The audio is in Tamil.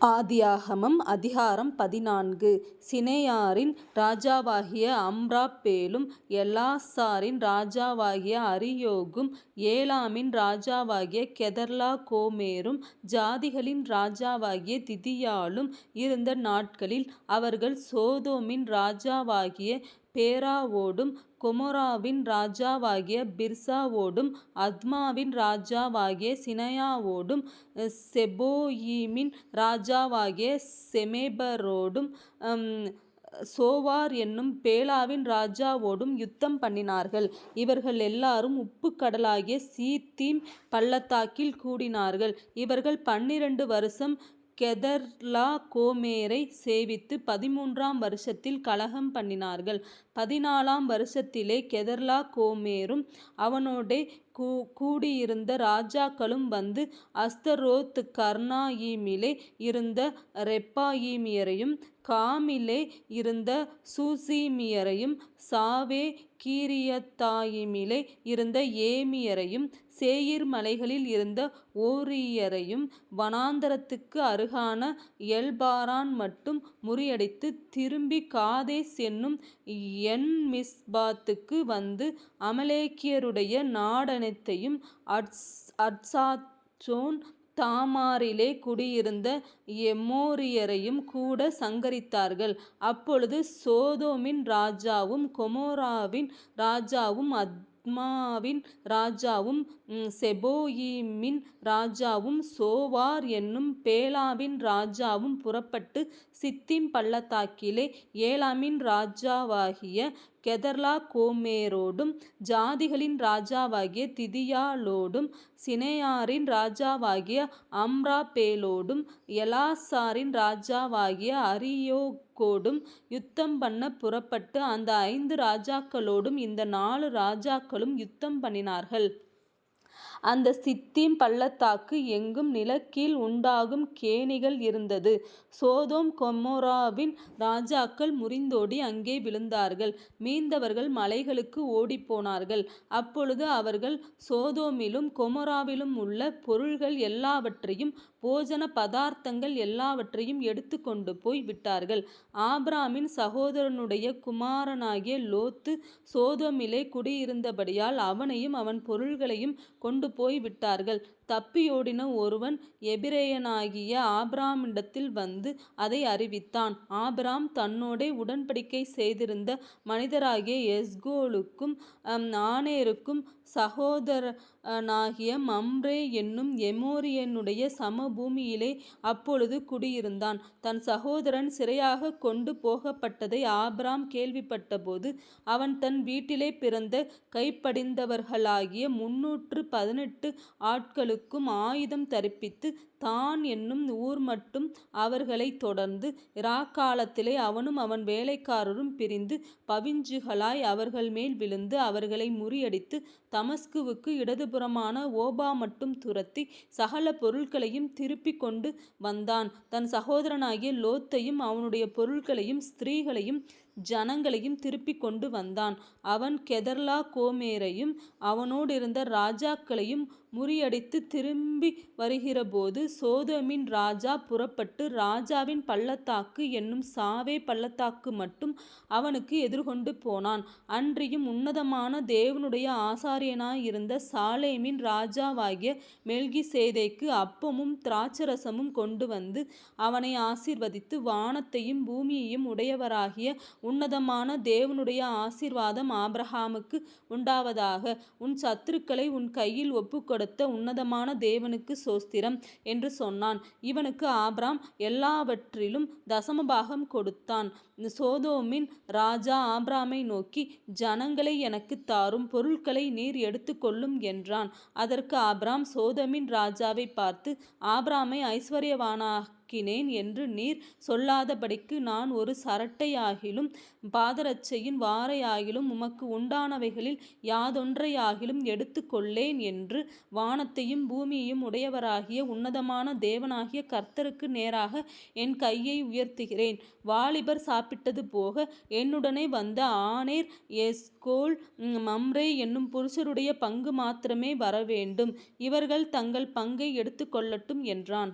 ஆதியாகமம் அதிகாரம் பதினான்கு. சிநெயாரின் ராஜாவாகிய அம்ராப்பேலும் எல்லாசாரின் ராஜாவாகிய அரியோகும் ஏலாமின் ராஜாவாகிய கெதர்லா கோமேரும் ஜாதிகளின் ராஜாவாகிய திதியாலும் இருந்த நாட்களில் அவர்கள் சோதோமின் ராஜாவாகிய பேராவோடும் கொமோராவின் ராஜாவாகிய பிர்சாவோடும் அத்மாவின் ராஜாவாகிய சினயாவோடும் செபோயீமின் ராஜாவாகிய செமேபரோடும் சோவார் என்னும் பேலாவின் ராஜாவோடும் யுத்தம் பண்ணினார்கள். இவர்கள் எல்லாரும் உப்பு கடலாகிய சீத்தீம் பள்ளத்தாக்கில் கூடினார்கள். இவர்கள் பன்னிரண்டு வருஷம் கெதர்லா கோமேரை சேவித்து பதிமூன்றாம் வருஷத்தில் கலகம் பண்ணினார்கள். பதினாலாம் வருஷத்திலே கெதர்லா கோமேரும் அவனோடே கூ கூடியிருந்த ராஜாக்களும் வந்து அஸ்தரோத் கர்ணாயிமிலே இருந்த ரெப்பாயீமியரையும் காமிலே இருந்த சூசீமியரையும் சாவே கீரியத்தாயிமிலே இருந்த ஏமியரையும் சேயிர் மலைகளில் இருந்த ஓரியரையும் வனாந்தரத்துக்கு அருகான எல்பாரான் மட்டும் முறியடித்து திரும்பி காதேஸ் என்னும் என் மிஸ்பாத்துக்கு வந்து அமலேக்கியருடைய நாடனைத்தையும் அட்சாச்சோன் தாமாரிலே குடியிருந்த எமோரியரையும் கூட சங்கரித்தார்கள். அப்பொழுது சோதோமின் ராஜாவும் கொமோராவின் ராஜாவும் அத்மாவின் ராஜாவும் செபோயிமின் ராஜாவும் சோவார் என்னும் பேலாவின் ராஜாவும் புறப்பட்டு சித்திம் பள்ளத்தாக்கிலே ஏலாமின் ராஜாவாகிய கெதர்லா கோமேரோடும் ஜாதிகளின் ராஜாவாகிய திதியாலோடும் சிநெயாரின் ராஜாவாகிய அம்ராப்பேலோடும் எலாசாரின் ராஜாவாகிய அரியோக்கோடும் யுத்தம் பண்ண புறப்பட்டு அந்த ஐந்து ராஜாக்களோடும் இந்த நாலு ராஜாக்களும் யுத்தம் பண்ணினார்கள். அந்த சித்தீம் பள்ளத்தாக்கு எங்கும் நிலக்கீல் உண்டாகும் கேணிகள் இருந்தது. சோதோம் கொமோராவின் ராஜாக்கள் முறிந்தோடி அங்கே விழுந்தார்கள். மீந்தவர்கள் மலைகளுக்கு ஓடிப்போனார்கள். அப்பொழுது அவர்கள் சோதோமிலும் கொமோராவிலுமுள்ள பொருள்கள் எல்லாவற்றையும் போஜன பதார்த்தங்கள் எல்லாவற்றையும் எடுத்துக்கொண்டுபோய் விட்டார்கள். ஆப்ராமின் சகோதரனுடைய குமாரனாகிய லோத்து சோதோமிலே குடியிருந்தபடியால் அவனையும் அவன் பொருள்களையும் கொண்டு கொண்டுபோய் விட்டார்கள். தப்பியோடின ஒருவன் எபிரெயனாகிய ஆபிராமிடத்தில் வந்து அதை அறிவித்தான். ஆபிராம் தன்னோடே உடன்படிக்கை செய்திருந்த மனிதராகிய எஸ்கோலுக்கும் ஆனேருக்கும் சகோதரனாகிய மம்ரே என்னும் எமோரியனுடைய சமபூமியிலே அப்பொழுது குடியிருந்தான். தன் சகோதரன் சிறையாகக் கொண்டு போகப்பட்டதை ஆபிராம் கேள்விப்பட்டபோது அவன் தன் வீட்டிலே பிறந்த கைப்படிந்தவர்களாகிய முன்னூற்று பதினெட்டு ஆட்களுக்கு அவர்களுக்கும் ஆயுதம் தரிப்பித்து தான் என்னும் ஊர் மட்டும் அவர்களைத் தொடர்ந்து இராக்காலத்திலே அவனும் அவன் வேலைக்காரரும் பிரிந்து பவிஞ்சுகளாய் அவர்கள் மேல் விழுந்து அவர்களை முறியடித்து தமஸ்குவுக்கு இடதுபுறமான ஓபா மட்டும் துரத்தி சகல பொருள்களையும் திருப்பி கொண்டு வந்தான். தன் சகோதரனாகிய லோத்தையும் அவனுடைய பொருள்களையும் ஸ்திரீகளையும் ஜனங்களையும் திருப்பி கொண்டு வந்தான். அவன் கெதர்லா கோமேரையும் அவனோடிருந்த ராஜாக்களையும் முறியடித்து திரும்பி வருகிறபோது சோதோமின் ராஜா புறப்பட்டு ராஜாவின் பள்ளத்தாக்கு என்னும் சாவே பள்ளத்தாக்கு மட்டும் அவனுக்கு எதிர்கொண்டு போனான். அன்றியும் உன்னதமான தேவனுடைய ஆசாரியனாயிருந்த சாலேமின் ராஜாவாகிய மெல்கி சேதைக்கு அப்பமும் திராட்சரசமும் கொண்டு வந்து அவனை ஆசீர்வதித்து வானத்தையும் பூமியையும் உடையவராகிய உன்னதமான தேவனுடைய ஆசீர்வாதம் ஆபிரஹாமுக்கு உண்டாவதாக. உன் சத்துருக்களை உன் கையில் கொடுத்த உன்னதமான தேவனுக்கு சோஸ்திரம் என்று சொன்னான். இவனுக்கு ஆபராம் எல்லாவற்றிலும் தசமபாகம் கொடுத்தான். சோதோமின் ராஜா ஆபிராமை நோக்கி ஜனங்களை எனக்குத் தாரும் பொருட்களை நீர் எடுத்துக்கொள்ளும் என்றான். அதற்கு ஆபிராம் சோதோமின் ராஜாவைப் பார்த்து ஆபிராமை ஐசுவரியவானாக்கினேன் என்று நீர் சொல்லாதபடிக்கு நான் ஒரு சரட்டையாகிலும் பாதரட்சையின் வாரையாகிலும் உமக்கு உண்டானவைகளில் யாதொன்றையாகிலும் எடுத்துக்கொள்ளேன் என்று வானத்தையும் பூமியையும் உடையவராகிய உன்னதமான தேவனாகிய கர்த்தருக்கு நேராக என் கையை உயர்த்துகிறேன். வாலிபர் சாப்பிட்டது போக என்னுடனே வந்த ஆனேர் எஸ்கோல் மம்ரே என்னும் புருஷருடைய பங்கு மாத்திரமே வரவேண்டும். இவர்கள் தங்கள் பங்கை எடுத்துக்கொள்ளட்டும் என்றான்.